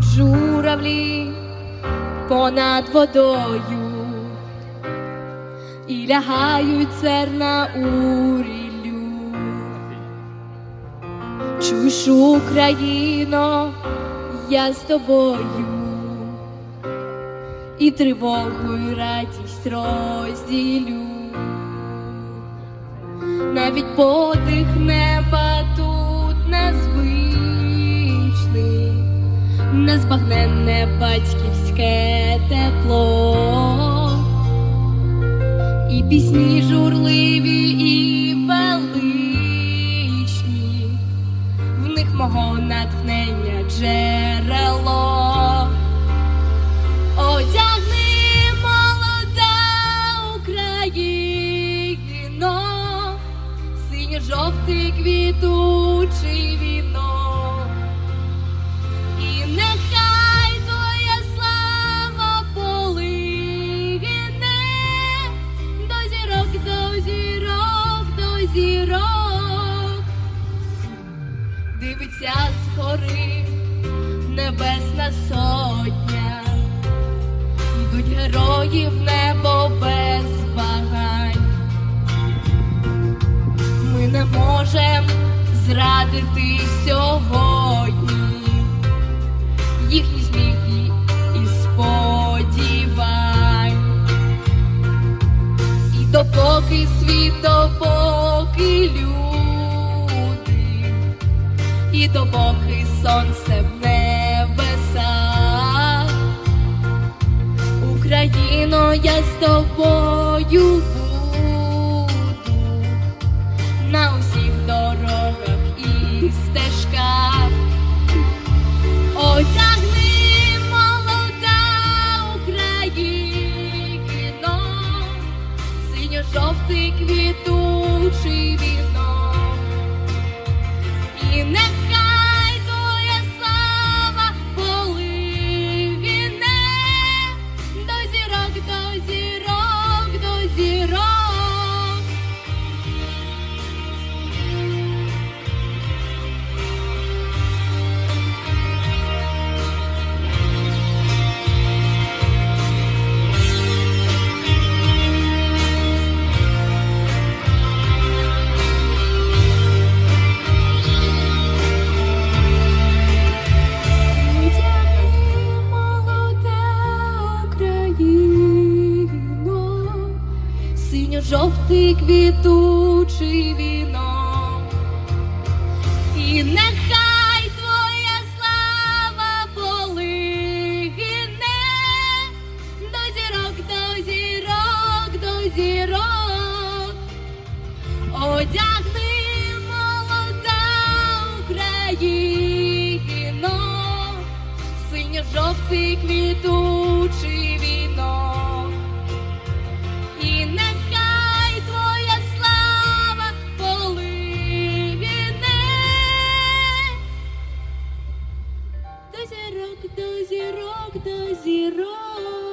Плавають журавлі понад водою і лягають зерна у ріллю. Чуєш, Україно, я з тобою, і тривогу, і радість розділю. Навіть подих незбагненне батьківське тепло, і пісні журливі і величні, в них мого натхнення джерело. Одягни дивиться згори небесна сотня. Йдуть герої в небо без вагань. Ми не можем зрадити сьогодні їхні допоки сонце в небесах. Україно, я з тобою буду на усіх дорогах і стежках. Одягни молода Україно, синьо-жовтий квітучий віно. Синьо-жовтий квітучий віно, і нехай твоя слава полине до зірок, до зірок, до зірок. Одягни молода Україно, синьо-жовтий квіту зірок, до зірок.